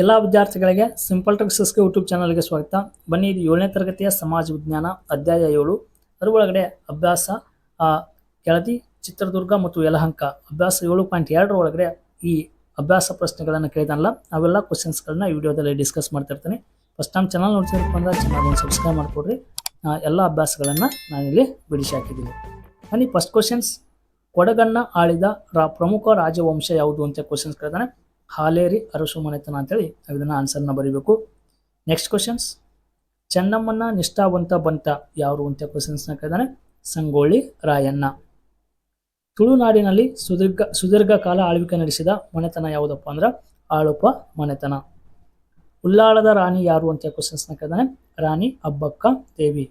ಎಲ್ಲ ವಿದ್ಯಾರ್ಥಿಗಳಿಗೆ simple ಟ್ರಿಕ್ಸಸ್ಗೆ YouTube ಚಾನಲ್ಗೆ ಸ್ವಾಗತ. ಬನ್ನಿ ಇದು ಏಳನೇ ತರಗತಿಯ ಸಮಾಜ ವಿಜ್ಞಾನ ಅಧ್ಯಾಯ ಏಳು. ಅದರೊಳಗಡೆ ಅಭ್ಯಾಸ ಆ, ಕೆಳದಿ ಚಿತ್ರದುರ್ಗ ಮತ್ತು ಯಲಹಂಕ. ಅಭ್ಯಾಸ ಏಳು ಪಾಯಿಂಟ್ ಎರಡರ ಒಳಗಡೆ ಈ ಅಭ್ಯಾಸ ಪ್ರಶ್ನೆಗಳನ್ನು ಕೇಳಿದನಲ್ಲ ಅವೆಲ್ಲ ಕ್ವಶನ್ಸ್ಗಳನ್ನ ವಿಡಿಯೋದಲ್ಲಿ ಡಿಸ್ಕಸ್ ಮಾಡ್ತಿರ್ತೀನಿ ಫಸ್ಟ್ ಟೈಮ್ ಚಾನಲ್ ನೋಡ್ತಿರಪ್ಪ ಅಂದ್ರೆ ಚಾನಲ್ ಸಬ್ಸ್ಕ್ರೈಬ್ ಮಾಡಿಕೊಡ್ರಿ. ಎಲ್ಲ ಅಭ್ಯಾಸಗಳನ್ನು ನಾನಿಲ್ಲಿ ಬಿಡಿಸಿ ಹಾಕಿದ್ದೀನಿ. ಬನ್ನಿ ಫಸ್ಟ್ ಕ್ವಶನ್ಸ್ ಕೊಡಗನ್ನ ಆಳಿದ ರಾ ಪ್ರಮುಖ ರಾಜವಂಶ ಯಾವುದು ಅಂತ ಕ್ವಶನ್ಸ್ ಕೇಳಿದಾನೆ ಹಾಲೇರಿ ಅರಸು ಮನೆತನ ಅಂತೇಳಿ ಇದನ್ನ ಆನ್ಸರ್ನ ಬರೀಬೇಕು. ನೆಕ್ಸ್ಟ್ ಕ್ವಶನ್ಸ್ ಚೆನ್ನಮ್ಮನ ನಿಷ್ಠಾವಂತ ಬಂತ ಯಾರು ಅಂತ ಕ್ವಶನ್ಸ್ನ ಕೇಳಿದಾನೆ ಸಂಗೋಳಿ ರಾಯಣ್ಣ. ತುಳುನಾಡಿನಲ್ಲಿ ಸುದೀರ್ಘ ಸುದೀರ್ಘ ಕಾಲ ಆಳ್ವಿಕೆ ನಡೆಸಿದ ಮನೆತನ ಯಾವುದಪ್ಪ ಅಂದ್ರೆ ಆಳುಪ ಮನೆತನ. ಉಲ್ಲಾಳದ ರಾಣಿ ಯಾರು ಅಂತ ಕ್ವಶನ್ಸ್ನ ಕೇಳಿದಾನೆ ರಾಣಿ ಅಬ್ಬಕ್ಕ ದೇವಿ.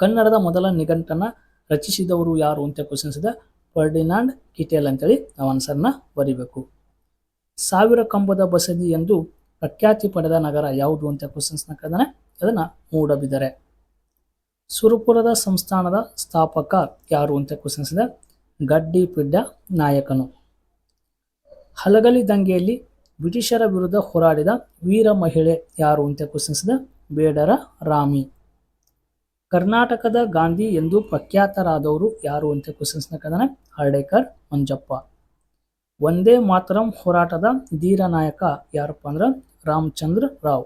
ಕನ್ನಡದ ಮೊದಲ ನಿಘಂಟನ ರಚಿಸಿದವರು ಯಾರು ಅಂತ ಕ್ವಶನ್ಸ್ ಇದೆ ಫರ್ಡಿನಾಂಡ್ ಕಿಟೇಲ್ ಅಂತೇಳಿ ನಾವು ಆನ್ಸರ್ನ ಬರಿಬೇಕು. ಸಾವಿರ ಕಂಬದ ಬಸದಿ ಎಂದು ಪ್ರಖ್ಯಾತಿ ಪಡೆದ ನಗರ ಯಾವುದು ಅಂತ ಕ್ವಶನ್ಸ್ನ ಕೇಳಿದಾನೆ. ಅದನ್ನ ಮೂಡಬಿದರೆ. ಸುರಪುರದ ಸಂಸ್ಥಾನದ ಸ್ಥಾಪಕ ಯಾರು ಅಂತ ಕ್ವಶನ್ಸ್ ಇದೆ. ಗಡ್ಡಿ ಪಿಡ್ಡ ನಾಯಕನು. ಹಲಗಲಿ ದಂಗೆಯಲ್ಲಿ ಬ್ರಿಟಿಷರ ವಿರುದ್ಧ ಹೋರಾಡಿದ ವೀರ ಮಹಿಳೆ ಯಾರು ಅಂತ ಕ್ವಶನ್ಸ್ ಇದೆ. ಬೇಡರ ರಾಮಿ. ಕರ್ನಾಟಕದ ಗಾಂಧಿ ಎಂದು ಪ್ರಖ್ಯಾತರಾದವರು ಯಾರು ಅಂತ ಕ್ವಶನ್ಸ್ನ ಕೇಳಿದಾನೆ. ಹರ್ಡೇಕರ್ ಮಂಜಪ್ಪ. ಒಂದೇ ಮಾತರಂ ಹೋರಾಟದ ಧೀರ ನಾಯಕ ಯಾರಪ್ಪ ಅಂದ್ರೆ ರಾಮಚಂದ್ರ ರಾವ್.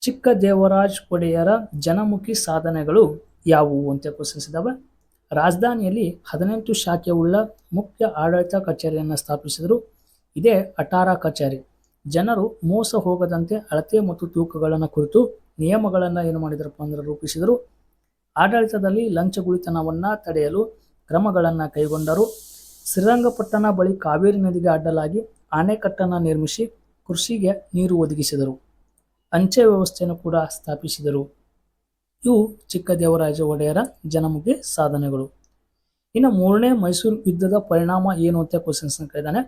ಚಿಕ್ಕ ದೇವರಾಜ್ ಒಡೆಯರ ಜನಮುಖಿ ಸಾಧನೆಗಳು ಯಾವುವು ಅಂತ ಪ್ರಶ್ನಿಸಿದವ. ರಾಜಧಾನಿಯಲ್ಲಿ ಹದಿನೆಂಟು ಶಾಖೆಯುಳ್ಳ ಮುಖ್ಯ ಆಡಳಿತ ಕಚೇರಿಯನ್ನು ಸ್ಥಾಪಿಸಿದರು. ಇದೇ ಅಟಾರ ಕಚೇರಿ. ಜನರು ಮೋಸ ಹೋಗದಂತೆ ಅಳತೆ ಮತ್ತು ತೂಕಗಳನ್ನು ಕುರಿತು ನಿಯಮಗಳನ್ನು ಏನು ಮಾಡಿದರಪ್ಪ ಅಂದ್ರೆ ರೂಪಿಸಿದರು. ಆಡಳಿತದಲ್ಲಿ ಲಂಚಗುಳಿತನವನ್ನು ತಡೆಯಲು ಕ್ರಮಗಳನ್ನು ಕೈಗೊಂಡರು. ಶ್ರೀರಂಗಪಟ್ಟಣ ಬಳಿ ಕಾವೇರಿ ನದಿಗೆ ಅಡ್ಡಲಾಗಿ ಆಣೆಕಟ್ಟನ್ನು ನಿರ್ಮಿಸಿ ಕೃಷಿಗೆ ನೀರು ಒದಗಿಸಿದರು. ಅಂಚೆ ವ್ಯವಸ್ಥೆಯನ್ನು ಕೂಡ ಸ್ಥಾಪಿಸಿದರು. ಇವು ಚಿಕ್ಕದೇವರಾಜ ಒಡೆಯರ ಜನಮುಖಿ ಸಾಧನೆಗಳು. ಇನ್ನು ಮೂರನೇ ಮೈಸೂರು ಯುದ್ಧದ ಪರಿಣಾಮ ಏನು ಅಂತ ಕ್ವಶನ್ಸ್ ಕೇಳಿದಾನೆ.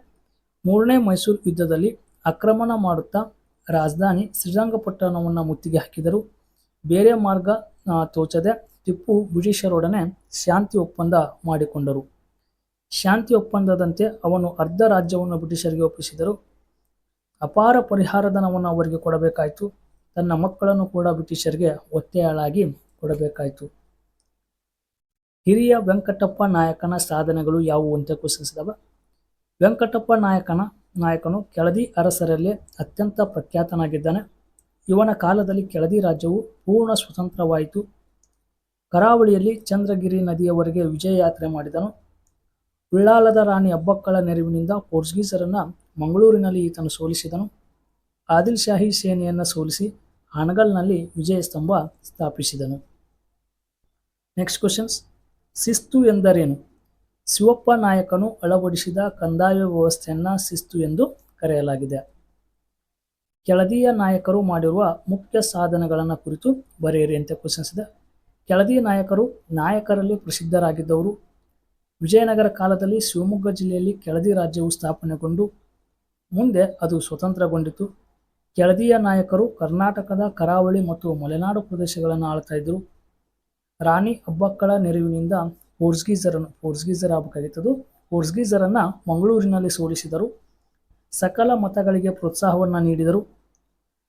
ಮೂರನೇ ಮೈಸೂರು ಯುದ್ಧದಲ್ಲಿ ಆಕ್ರಮಣ ಮಾಡುತ್ತಾ ರಾಜಧಾನಿ ಶ್ರೀರಂಗಪಟ್ಟಣವನ್ನು ಮುತ್ತಿಗೆ ಹಾಕಿದರು. ಬೇರೆ ಮಾರ್ಗ ತೋಚದೆ ಟಿಪ್ಪು ಬ್ರಿಟಿಷರೊಡನೆ ಶಾಂತಿ ಒಪ್ಪಂದ ಮಾಡಿಕೊಂಡರು. ಶಾಂತಿ ಒಪ್ಪಂದದಂತೆ ಅವನು ಅರ್ಧ ರಾಜ್ಯವನ್ನು ಬ್ರಿಟಿಷರಿಗೆ ಒಪ್ಪಿಸಿದರು. ಅಪಾರ ಪರಿಹಾರಧನವನ್ನು ಅವರಿಗೆ ಕೊಡಬೇಕಾಯಿತು. ತನ್ನ ಮಕ್ಕಳನ್ನು ಕೂಡ ಬ್ರಿಟಿಷರಿಗೆ ಒತ್ತೆಯಾಳಾಗಿ ಕೊಡಬೇಕಾಯಿತು. ಹಿರಿಯ ವೆಂಕಟಪ್ಪ ನಾಯಕನ ಸಾಧನೆಗಳು ಯಾವುವು ಅಂತ ಕುಸಿಸಿದವ? ವೆಂಕಟಪ್ಪ ನಾಯಕನ ನಾಯಕನು ಕೆಳದಿ ಅರಸರಲ್ಲಿ ಅತ್ಯಂತ ಪ್ರಖ್ಯಾತನಾಗಿದ್ದಾನೆ. ಇವನ ಕಾಲದಲ್ಲಿ ಕೆಳದಿ ರಾಜ್ಯವು ಪೂರ್ಣ ಸ್ವತಂತ್ರವಾಯಿತು. ಕರಾವಳಿಯಲ್ಲಿ ಚಂದ್ರಗಿರಿ ನದಿಯವರೆಗೆ ವಿಜಯ ಯಾತ್ರೆ ಮಾಡಿದನು. ಉಳ್ಳಾಲದ ರಾಣಿ ಅಬ್ಬಕ್ಕಳ ನೆರವಿನಿಂದ ಪೋರ್ಚುಗೀಸರನ್ನು ಮಂಗಳೂರಿನಲ್ಲಿ ಈತನು ಸೋಲಿಸಿದನು. ಆದಿಲ್ ಶಾಹಿ ಸೇನೆಯನ್ನು ಸೋಲಿಸಿ ಹಣಗಲ್ನಲ್ಲಿ ವಿಜಯ ಸ್ತಂಭ ಸ್ಥಾಪಿಸಿದನು. ನೆಕ್ಸ್ಟ್ ಕ್ವಶನ್ಸ್ ಶಿಸ್ತು ಎಂದರೇನು? ಶಿವಪ್ಪ ನಾಯಕನು ಅಳವಡಿಸಿದ ಕಂದಾಯ ವ್ಯವಸ್ಥೆಯನ್ನು ಶಿಸ್ತು ಎಂದು ಕರೆಯಲಾಗಿದೆ. ಕೆಳದಿಯ ನಾಯಕರು ಮಾಡಿರುವ ಮುಖ್ಯ ಸಾಧನೆಗಳನ್ನು ಕುರಿತು ಬರೆಯಿರಿ ಅಂತ ಕ್ವಶನ್ಸ್ ಇದೆ. ಕೆಳದಿಯ ನಾಯಕರು ನಾಯಕರಲ್ಲಿ ಪ್ರಸಿದ್ಧರಾಗಿದ್ದವರು ವಿಜಯನಗರ ಕಾಲದಲ್ಲಿ ಶಿವಮೊಗ್ಗ ಜಿಲ್ಲೆಯಲ್ಲಿ ಕೆಳದಿ ರಾಜ್ಯವು ಸ್ಥಾಪನೆಗೊಂಡು ಮುಂದೆ ಅದು ಸ್ವತಂತ್ರಗೊಂಡಿತು. ಕೆಳದಿಯ ನಾಯಕರು ಕರ್ನಾಟಕದ ಕರಾವಳಿ ಮತ್ತು ಮಲೆನಾಡು ಪ್ರದೇಶಗಳನ್ನು ಆಳ್ತಾ ಇದ್ದರು ರಾಣಿ ಅಬ್ಬಕ್ಕಳ ನೆರವಿನಿಂದ ಪೋರ್ಚುಗೀಸರನ್ನು ಪೋರ್ಚುಗೀಸರ್ ಆಗಬೇಕಾಗಿತ್ತದು ಪೋರ್ಚುಗೀಸರನ್ನ ಮಂಗಳೂರಿನಲ್ಲಿ ಸೋಲಿಸಿದರು. ಸಕಲ ಮತಗಳಿಗೆ ಪ್ರೋತ್ಸಾಹವನ್ನು ನೀಡಿದರು.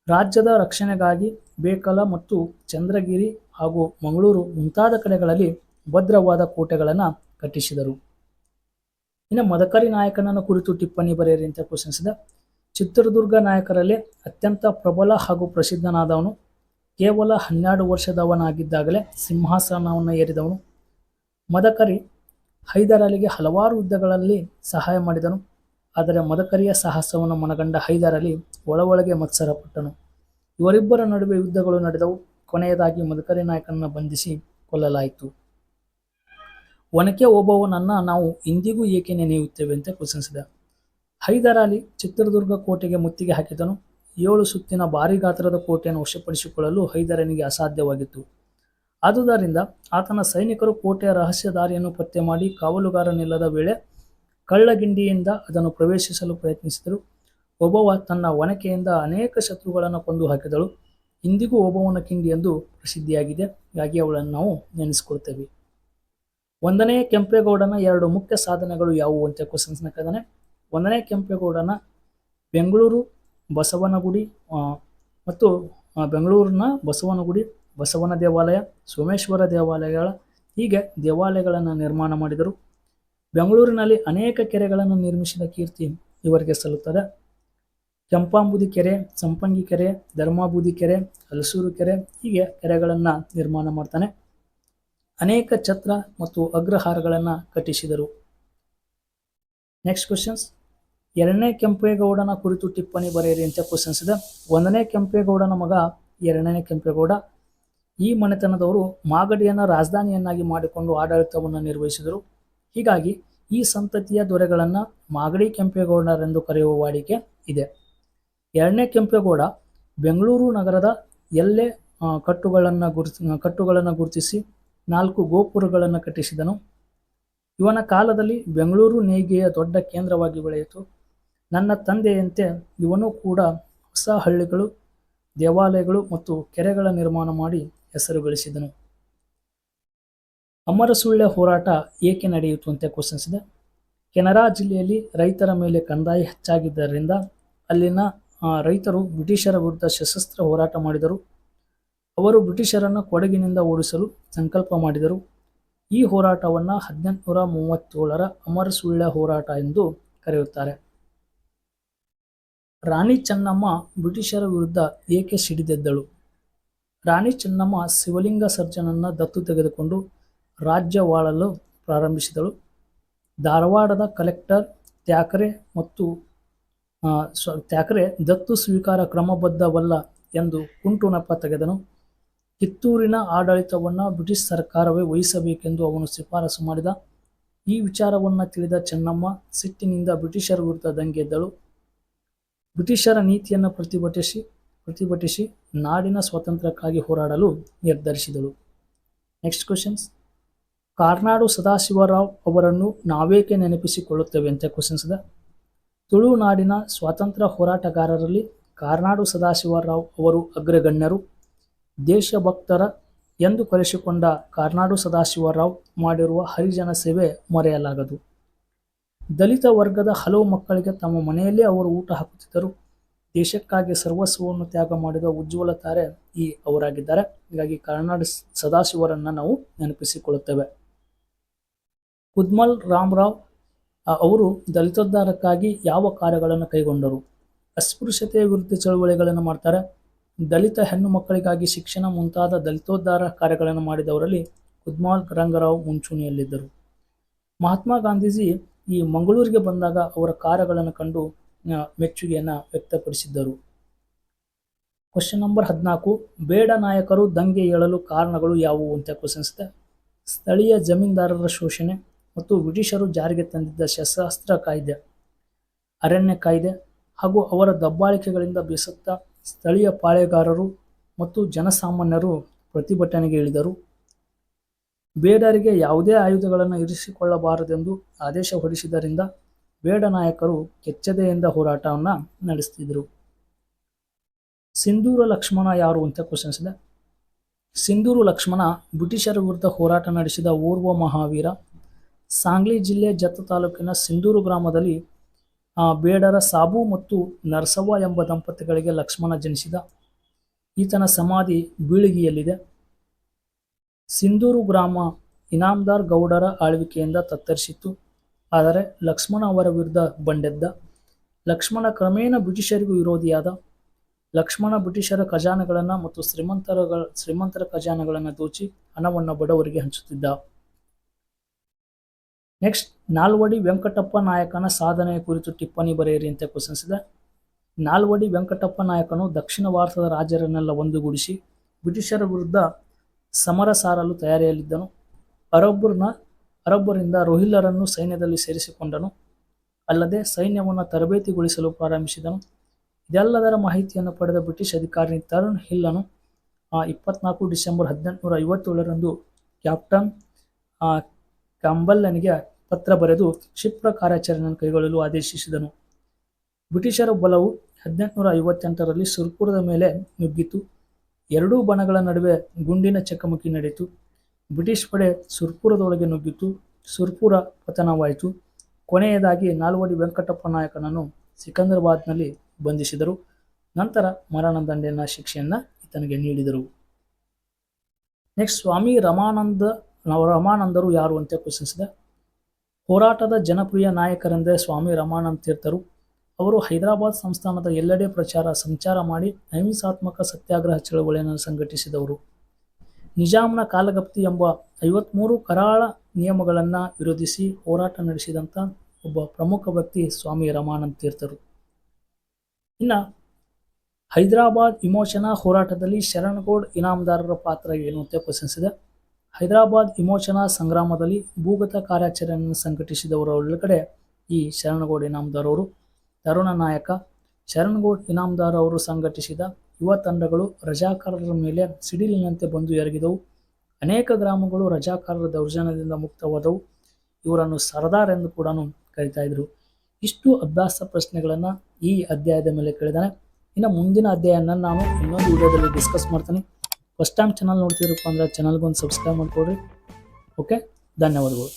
ರಾಜ್ಯದ ರಕ್ಷಣೆಗಾಗಿ ಬೇಕಲ ಮತ್ತು ಚಂದ್ರಗಿರಿ ಹಾಗೂ ಮಂಗಳೂರು ಮುಂತಾದ ಕಡೆಗಳಲ್ಲಿ ಭದ್ರವಾದ ಕೋಟೆಗಳನ್ನು ಕಟ್ಟಿಸಿದರು ಇನ್ನು ಮದಕರಿ ನಾಯಕನನ್ನು ಕುರಿತು ಟಿಪ್ಪಣಿ ಬರೆಯಿರಿ ಅಂತ ಪ್ರಶ್ನಿಸಿದ ಚಿತ್ರದುರ್ಗ ನಾಯಕರಲ್ಲಿ ಅತ್ಯಂತ ಪ್ರಬಲ ಹಾಗೂ ಪ್ರಸಿದ್ಧನಾದವನು, ಕೇವಲ ಹನ್ನೆರಡು ವರ್ಷದವನಾಗಿದ್ದಾಗಲೇ ಸಿಂಹಾಸನವನ್ನು ಏರಿದವನು. ಮದಕರಿ ಹೈದರಾಲಿಗೆ ಹಲವಾರು ಯುದ್ಧಗಳಲ್ಲಿ ಸಹಾಯ ಮಾಡಿದನು, ಆದರೆ ಮದಕರಿಯ ಸಾಹಸವನ್ನು ಮನಗಂಡ ಹೈದರಾಲಿ ಒಳ ಒಳಗೆ ಮತ್ಸರಪಟ್ಟನು. ಇವರಿಬ್ಬರ ನಡುವೆ ಯುದ್ಧಗಳು ನಡೆದವು, ಕೊನೆಯದಾಗಿ ಮದಕರಿ ನಾಯಕನನ್ನು ಬಂಧಿಸಿ ಕೊಲ್ಲಲಾಯಿತು. ಒನಕೆ ಓಬವ್ವನನ್ನ ನಾವು ಇಂದಿಗೂ ಏಕೆ ನೆನೆಯುತ್ತೇವೆ ಅಂತ ಕ್ವಶನ್ಸ್ ಇದೆ ಹೈದರಾಲಿ ಚಿತ್ರದುರ್ಗ ಕೋಟೆಗೆ ಮುತ್ತಿಗೆ ಹಾಕಿದನು. ಏಳು ಸುತ್ತಿನ ಭಾರಿ ಗಾತ್ರದ ಕೋಟೆಯನ್ನು ವಶಪಡಿಸಿಕೊಳ್ಳಲು ಹೈದರನಿಗೆ ಅಸಾಧ್ಯವಾಗಿತ್ತು. ಆದುದರಿಂದ ಆತನ ಸೈನಿಕರು ಕೋಟೆಯ ರಹಸ್ಯ ದಾರಿಯನ್ನು ಪತ್ತೆ ಮಾಡಿ ಕಾವಲುಗಾರನಿಲ್ಲದ ವೇಳೆ ಕಳ್ಳಗಿಂಡಿಯಿಂದ ಅದನ್ನು ಪ್ರವೇಶಿಸಲು ಪ್ರಯತ್ನಿಸಿದರು. ಒಬ್ಬವ ತನ್ನ ಒನಕೆಯಿಂದ ಅನೇಕ ಶತ್ರುಗಳನ್ನು ಕೊಂದು ಹಾಕಿದಳು. ಇಂದಿಗೂ ಒಬ್ಬವನ ಕಿಂಡಿ ಎಂದು ಪ್ರಸಿದ್ಧಿಯಾಗಿದೆ. ಹೀಗಾಗಿ ಅವಳನ್ನು ನಾವು ನೆನೆಸ್ಕೊಳ್ತೇವೆ. ಒಂದನೇ ಕೆಂಪೇಗೌಡನ ಎರಡು ಮುಖ್ಯ ಸಾಧನೆಗಳು ಯಾವುವು ಅಂತ ಕ್ವಶನ್ಸ್ನ ಕೇಳಿದಾನೆ. ಒಂದನೇ ಕೆಂಪೇಗೌಡನ ಬೆಂಗಳೂರು ಬಸವನಗುಡಿ ಮತ್ತು ಬೆಂಗಳೂರಿನ ಬಸವನಗುಡಿ, ಬಸವನ ದೇವಾಲಯ, ಸೋಮೇಶ್ವರ ದೇವಾಲಯಗಳ ಹೀಗೆ ದೇವಾಲಯಗಳನ್ನು ನಿರ್ಮಾಣ ಮಾಡಿದರು. ಬೆಂಗಳೂರಿನಲ್ಲಿ ಅನೇಕ ಕೆರೆಗಳನ್ನು ನಿರ್ಮಿಸಿದ ಕೀರ್ತಿ ಇವರಿಗೆ ಸಲ್ಲುತ್ತದೆ. ಕೆಂಪಾಂಬುದಿ ಕೆರೆ, ಸಂಪಂಗಿ ಕೆರೆ, ಧರ್ಮಾಬುದಿ ಕೆರೆ, ಹಲಸೂರು ಕೆರೆ ಹೀಗೆ ಕೆರೆಗಳನ್ನು ನಿರ್ಮಾಣ ಮಾಡ್ತಾನೆ. ಅನೇಕ ಛತ್ರ ಮತ್ತು ಅಗ್ರಹಾರಗಳನ್ನು ಕಟ್ಟಿಸಿದರು. ನೆಕ್ಸ್ಟ್ ಕ್ವಶನ್ಸ್ ಎರಡನೇ ಕೆಂಪೇಗೌಡನ ಕುರಿತು ಟಿಪ್ಪಣಿ ಬರೆಯಿರಿ ಅಂತ ಕ್ವಶನ್ಸ್ ಇದೆ. ಒಂದನೇ ಕೆಂಪೇಗೌಡನ ಮಗ, ಎರಡನೇ ಕೆಂಪೇಗೌಡ. ಈ ಮನೆತನದವರು ಮಾಗಡಿಯನ್ನು ರಾಜಧಾನಿಯನ್ನಾಗಿ ಮಾಡಿಕೊಂಡು ಆಡಳಿತವನ್ನು ನಿರ್ವಹಿಸಿದರು. ಹೀಗಾಗಿ ಈ ಸಂತತಿಯ ದೊರೆಗಳನ್ನು ಮಾಗಡಿ ಕೆಂಪೇಗೌಡರೆಂದು ಕರೆಯುವ ವಾಡಿಕೆ ಇದೆ. ಎರಡನೇ ಕೆಂಪೇಗೌಡ, ಬೆಂಗಳೂರು ನಗರದ ಎಲ್ಲೇ ಕಟ್ಟುಗಳನ್ನು ಗುರುತಿ, ಕಟ್ಟುಗಳನ್ನು ಗುರುತಿಸಿ ನಾಲ್ಕು ಗೋಪುರಗಳನ್ನು ಕಟ್ಟಿಸಿದನು. ಇವನ ಕಾಲದಲ್ಲಿ ಬೆಂಗಳೂರು ನೇಯ್ಗೆಯ ದೊಡ್ಡ ಕೇಂದ್ರವಾಗಿ ಬೆಳೆಯಿತು. ನನ್ನ ತಂದೆಯಂತೆ ಇವನು ಕೂಡ ಹೊಸ ಹಳ್ಳಿಗಳು, ದೇವಾಲಯಗಳು ಮತ್ತು ಕೆರೆಗಳ ನಿರ್ಮಾಣ ಮಾಡಿ ಹೆಸರು ಗಳಿಸಿದನು. ಅಮರಸುಳ್ಳೆ ಹೋರಾಟ ಏಕೆ ನಡೆಯಿತು ಅಂತ ಕ್ವಶನ್ಸ್ ಕೆನರಾ ಜಿಲ್ಲೆಯಲ್ಲಿ ರೈತರ ಮೇಲೆ ಕಂದಾಯ ಹೆಚ್ಚಾಗಿದ್ದರಿಂದ ಅಲ್ಲಿನ ರೈತರು ಬ್ರಿಟಿಷರ ವಿರುದ್ಧ ಸಶಸ್ತ್ರ ಹೋರಾಟ ಮಾಡಿದರು. ಅವರು ಬ್ರಿಟಿಷರನ್ನು ಕೊಡಗಿನಿಂದ ಓಡಿಸಲು ಸಂಕಲ್ಪ ಮಾಡಿದರು. ಈ ಹೋರಾಟವನ್ನು ಹದಿನೆಂಟುನೂರ ಮೂವತ್ತೇಳರ ಅಮರ ಸುಳ್ಳ ಹೋರಾಟ ಎಂದು ಕರೆಯುತ್ತಾರೆ. ರಾಣಿ ಚೆನ್ನಮ್ಮ ಬ್ರಿಟಿಷರ ವಿರುದ್ಧ ಏಕೆ ಸಿಡಿದೆದ್ದಳು? ರಾಣಿ ಚೆನ್ನಮ್ಮ ಶಿವಲಿಂಗ ಸರ್ಜನನ್ನು ದತ್ತು ತೆಗೆದುಕೊಂಡು ರಾಜ್ಯವಾಳಲು ಪ್ರಾರಂಭಿಸಿದಳು. ಧಾರವಾಡದ ಕಲೆಕ್ಟರ್ ತ್ಯಾಕರೆ ಮತ್ತು ತ್ಯಾಕರೆ ದತ್ತು ಸ್ವೀಕಾರ ಕ್ರಮಬದ್ಧವಲ್ಲ ಎಂದು ಕುಂಟು ನೆಪ ತೆಗೆದನು. ಕಿತ್ತೂರಿನ ಆಡಳಿತವನ್ನು ಬ್ರಿಟಿಷ್ ಸರ್ಕಾರವೇ ವಹಿಸಬೇಕೆಂದು ಅವನು ಶಿಫಾರಸು ಮಾಡಿದ. ಈ ವಿಚಾರವನ್ನು ತಿಳಿದ ಚೆನ್ನಮ್ಮ ಸಿಟ್ಟಿನಿಂದ ಬ್ರಿಟಿಷರ ವಿರುದ್ಧ ದಂಗೆದ್ದಳು ಬ್ರಿಟಿಷರ ನೀತಿಯನ್ನು ಪ್ರತಿಭಟಿಸಿ ಪ್ರತಿಭಟಿಸಿ ನಾಡಿನ ಸ್ವಾತಂತ್ರ್ಯಕ್ಕಾಗಿ ಹೋರಾಡಲು ನಿರ್ಧರಿಸಿದಳು. ನೆಕ್ಸ್ಟ್ ಕ್ವಶನ್ಸ್ ಕಾರ್ನಾಡು ಸದಾಶಿವರಾವ್ ಅವರನ್ನು ನಾವೇಕೆ ನೆನಪಿಸಿಕೊಳ್ಳುತ್ತೇವೆ ಅಂತ ಕ್ವಶನ್ಸ್ ಇದೆ. ತುಳುನಾಡಿನ ಸ್ವಾತಂತ್ರ್ಯ ಹೋರಾಟಗಾರರಲ್ಲಿ ಕಾರ್ನಾಡು ಸದಾಶಿವರಾವ್ ಅವರು ಅಗ್ರಗಣ್ಯರು. ದೇಶಭಕ್ತರ ಎಂದು ಕರೆಸಿಕೊಂಡ ಕಾರ್ನಾಡು ಸದಾಶಿವರಾವ್ ಮಾಡಿರುವ ಹರಿಜನ ಸೇವೆ ಮರೆಯಲಾಗದು. ದಲಿತ ವರ್ಗದ ಹಲವು ಮಕ್ಕಳಿಗೆ ತಮ್ಮ ಮನೆಯಲ್ಲೇ ಅವರು ಊಟ ಹಾಕುತ್ತಿದ್ದರು. ದೇಶಕ್ಕಾಗಿ ಸರ್ವಸ್ವವನ್ನು ತ್ಯಾಗ ಮಾಡಿದ ಉಜ್ವಲ ತಾರೆ ಈ ಅವರಾಗಿದ್ದಾರೆ. ಹೀಗಾಗಿ ಕಾರ್ನಾಡು ಸದಾಶಿವರನ್ನು ನಾವು ನೆನಪಿಸಿಕೊಳ್ಳುತ್ತೇವೆ. ಕುದ್ಮಲ್ ರಾಮರಾವ್ ಅವರು ದಲಿತೋದ್ಧಾರಕ್ಕಾಗಿ ಯಾವ ಕಾರ್ಯಗಳನ್ನು ಕೈಗೊಂಡರು? ಅಸ್ಪೃಶ್ಯತೆಯ ವಿರುದ್ಧ ಚಳುವಳಿಗಳನ್ನು ಮಾಡ್ತಾರೆ. ದಲಿತ ಹೆಣ್ಣು ಮಕ್ಕಳಿಗಾಗಿ ಶಿಕ್ಷಣ ಮುಂತಾದ ದಲಿತೋದ್ಧಾರ ಕಾರ್ಯಗಳನ್ನು ಮಾಡಿದವರಲ್ಲಿ ಉದ್ಮಾಲ್ ರಂಗರಾವ್ ಮುಂಚೂಣಿಯಲ್ಲಿದ್ದರು. ಮಹಾತ್ಮ ಗಾಂಧೀಜಿ ಈ ಮಂಗಳೂರಿಗೆ ಬಂದಾಗ ಅವರ ಕಾರ್ಯಗಳನ್ನು ಕಂಡು ಮೆಚ್ಚುಗೆಯನ್ನು ವ್ಯಕ್ತಪಡಿಸಿದ್ದರು. ಕ್ವಶನ್ ನಂಬರ್ ಹದಿನಾಲ್ಕು, ಬೇಡ ನಾಯಕರು ದಂಗೆ ಏಳಲು ಕಾರಣಗಳು ಯಾವುವು ಅಂತ ಕ್ವಶನ್ಸ್ ಸ್ಥಳೀಯ ಜಮೀನ್ದಾರರ ಶೋಷಣೆ ಮತ್ತು ಬ್ರಿಟಿಷರು ಜಾರಿಗೆ ತಂದಿದ್ದ ಶಸ್ತ್ರಾಸ್ತ್ರ ಕಾಯ್ದೆ, ಅರಣ್ಯ ಕಾಯ್ದೆ ಹಾಗೂ ಅವರ ದಬ್ಬಾಳಿಕೆಗಳಿಂದ ಬೇಸತ್ತ ಸ್ಥಳೀಯ ಪಾಳೆಗಾರರು ಮತ್ತು ಜನಸಾಮಾನ್ಯರು ಪ್ರತಿಭಟನೆಗೆ ಇಳಿದರು. ಬೇಡರಿಗೆ ಯಾವುದೇ ಆಯುಧಗಳನ್ನು ಇರಿಸಿಕೊಳ್ಳಬಾರದೆಂದು ಆದೇಶ ಹೊರಡಿಸಿದ್ದರಿಂದ ಬೇಡ ನಾಯಕರು ಕೆಚ್ಚದೆಯಿಂದ ಹೋರಾಟವನ್ನು ನಡೆಸ್ತಿದ್ರು. ಸಿಂಧೂರ ಲಕ್ಷ್ಮಣ ಯಾರು ಅಂತ ಕ್ವಶನ್ಸ್ ಇದೆ. ಸಿಂಧೂರು ಲಕ್ಷ್ಮಣ ಬ್ರಿಟಿಷರ ವಿರುದ್ಧ ಹೋರಾಟ ನಡೆಸಿದ ಓರ್ವ ಮಹಾವೀರ. ಸಾಂಗ್ಲಿ ಜಿಲ್ಲೆ ಜತ್ತ ತಾಲೂಕಿನ ಸಿಂಧೂರು ಗ್ರಾಮದಲ್ಲಿ ಬೇಡರ ಸಾಬು ಮತ್ತು ನರಸವ್ವ ಎಂಬ ದಂಪತಿಗಳಿಗೆ ಲಕ್ಷ್ಮಣ ಜನಿಸಿದ. ಈತನ ಸಮಾಧಿ ಬೀಳಿಗೆಯಲ್ಲಿದೆ. ಸಿಂಧೂರು ಗ್ರಾಮ ಇನಾಮ್ದಾರ್ ಗೌಡರ ಆಳ್ವಿಕೆಯಿಂದ ತತ್ತರಿಸಿತ್ತು. ಆದರೆ ಲಕ್ಷ್ಮಣ ಅವರ ವಿರುದ್ಧ ಬಂಡೆದ್ದ. ಲಕ್ಷ್ಮಣ ಕ್ರಮೇಣ ಬ್ರಿಟಿಷರಿಗೂ ವಿರೋಧಿಯಾದ. ಲಕ್ಷ್ಮಣ ಬ್ರಿಟಿಷರ ಖಜಾನೆಗಳನ್ನು ಮತ್ತು ಶ್ರೀಮಂತರ ಶ್ರೀಮಂತರ ಖಜಾನೆಗಳನ್ನು ದೋಚಿ ಹಣವನ್ನು ಬಡವರಿಗೆ ಹಂಚುತ್ತಿದ್ದ. ನೆಕ್ಸ್ಟ್ ನಾಲ್ವಡಿ ವೆಂಕಟಪ್ಪ ನಾಯಕನ ಸಾಧನೆಯ ಕುರಿತು ಟಿಪ್ಪಣಿ ಬರೆಯಿರಿ ಅಂತ ಕ್ವಶನ್ಸ್ ಇದೆ. ನಾಲ್ವಡಿ ವೆಂಕಟಪ್ಪ ನಾಯಕನು ದಕ್ಷಿಣ ಭಾರತದ ರಾಜರನ್ನೆಲ್ಲ ಒಂದುಗೂಡಿಸಿ ಬ್ರಿಟಿಷರ ವಿರುದ್ಧ ಸಮರ ಸಾರಲು ತಯಾರಿಯಲ್ಲಿದ್ದನು. ಅರೊಬ್ಬರನ್ನ ಅರಬ್ಬರಿಂದ ರೋಹಿಲ್ಲರನ್ನು ಸೈನ್ಯದಲ್ಲಿ ಸೇರಿಸಿಕೊಂಡನು. ಅಲ್ಲದೆ ಸೈನ್ಯವನ್ನು ತರಬೇತಿಗೊಳಿಸಲು ಪ್ರಾರಂಭಿಸಿದನು. ಇದೆಲ್ಲದರ ಮಾಹಿತಿಯನ್ನು ಪಡೆದ ಬ್ರಿಟಿಷ್ ಅಧಿಕಾರಿ ತರುಣ್ ಹಿಲ್ಲನು ಇಪ್ಪತ್ನಾಲ್ಕು ಡಿಸೆಂಬರ್ ಹದಿನೆಂಟುನೂರ ಐವತ್ತೇಳರಂದು ಕ್ಯಾಪ್ಟನ್ ಕಂಬಲ್ಲನಿಗೆ ಪತ್ರ ಬರೆದು ಕ್ಷಿಪ್ರ ಕಾರ್ಯಾಚರಣೆಯನ್ನು ಕೈಗೊಳ್ಳಲು ಆದೇಶಿಸಿದನು. ಬ್ರಿಟಿಷರ ಬಲವು ಹದಿನೆಂಟುನೂರ ಐವತ್ತೆಂಟರಲ್ಲಿ ಸುರ್ಪುರದ ಮೇಲೆ ನುಗ್ಗಿತು. ಎರಡೂ ಬಣಗಳ ನಡುವೆ ಗುಂಡಿನ ಚಕಮಕಿ ನಡೆಯಿತು. ಬ್ರಿಟಿಷ್ ಪಡೆ ಸುರ್ಪುರದೊಳಗೆ ನುಗ್ಗಿತು. ಸುರ್ಪುರ ಪತನವಾಯಿತು. ಕೊನೆಯದಾಗಿ ನಾಲ್ವಡಿ ವೆಂಕಟಪ್ಪ ನಾಯಕನನ್ನು ಸಿಕಂದರಾಬಾದ್ನಲ್ಲಿ ಬಂಧಿಸಿದರು. ನಂತರ ಮರಣದಂಡನ ಶಿಕ್ಷೆಯನ್ನ ಈತನಿಗೆ ನೀಡಿದರು. ನೆಕ್ಸ್ಟ್ ಸ್ವಾಮಿ ರಮಾನಂದ, ರಮಾನಂದರು ಯಾರು ಅಂತ ಕ್ವಶನ್ಸ್ ಇದೆ ಹೋರಾಟದ ಜನಪ್ರಿಯ ನಾಯಕರೆಂದರೆ ಸ್ವಾಮಿ ರಮಾನಂದ ತೀರ್ಥರು. ಅವರು ಹೈದರಾಬಾದ್ ಸಂಸ್ಥಾನದ ಎಲ್ಲೆಡೆ ಪ್ರಚಾರ ಸಂಚಾರ ಮಾಡಿ ಅಹಿಂಸಾತ್ಮಕ ಸತ್ಯಾಗ್ರಹ ಚಳವಳಿಯನ್ನು ಸಂಘಟಿಸಿದವರು. ನಿಜಾಮ್ನ ಕಾಲಗಪ್ತಿ ಎಂಬ ಐವತ್ಮೂರು ಕರಾಳ ನಿಯಮಗಳನ್ನು ವಿರೋಧಿಸಿ ಹೋರಾಟ ನಡೆಸಿದಂಥ ಒಬ್ಬ ಪ್ರಮುಖ ವ್ಯಕ್ತಿ ಸ್ವಾಮಿ ರಮಾನಂದ ತೀರ್ಥರು. ಇನ್ನು ಹೈದರಾಬಾದ್ ವಿಮೋಚನಾ ಹೋರಾಟದಲ್ಲಿ ಶರಣಗೌಡ್ ಇನಾಮದಾರರ ಪಾತ್ರ ಏನು ಅಂತ ಕ್ವಶನ್ಸ್ ಇದೆ ಹೈದರಾಬಾದ್ ವಿಮೋಚನಾ ಸಂಗ್ರಾಮದಲ್ಲಿ ಭೂಗತ ಕಾರ್ಯಾಚರಣೆಯನ್ನು ಸಂಘಟಿಸಿದವರ ಒಳಗಡೆ ಈ ಶರಣಗೌಡ್ ಇನಾಮದಾರ್ ಅವರು ತರುಣ ನಾಯಕ. ಶರಣಗೌಡ್ ಇನಾಮದಾರ್ ಅವರು ಸಂಘಟಿಸಿದ ಯುವ ತಂಡಗಳು ರಜಾಕಾರರ ಮೇಲೆ ಸಿಡಿಲಿನಂತೆ ಬಂದು ಎರಗಿದವು. ಅನೇಕ ಗ್ರಾಮಗಳು ರಜಾಕಾರರ ದೌರ್ಜನ್ಯದಿಂದ ಮುಕ್ತವಾದವು. ಇವರನ್ನು ಸರ್ದಾರ್ ಎಂದು ಕೂಡ ಕರಿತಾ ಇದ್ರು. ಇಷ್ಟು ಅಭ್ಯಾಸ ಪ್ರಶ್ನೆಗಳನ್ನು ಈ ಅಧ್ಯಾಯದ ಮೇಲೆ ಕೇಳಿದಾನೆ. ಇನ್ನು ಮುಂದಿನ ಅಧ್ಯಾಯನ ನಾನು ಇನ್ನೊಂದು ವಿಡಿಯೋದಲ್ಲಿ ಡಿಸ್ಕಸ್ ಮಾಡ್ತೀನಿ. ಫಸ್ಟ್ ಟೈಮ್ ಚಾನಲ್ ನೋಡ್ತಿದ್ರಪ್ಪ ಅಂದ್ರೆ ಚಾನಲ್ಗೊಂದು ಸಬ್ಸ್ಕ್ರೈಬ್ ಮಾಡ್ಕೊಡ್ರಿ. ಓಕೆ ಧನ್ಯವಾದಗಳು.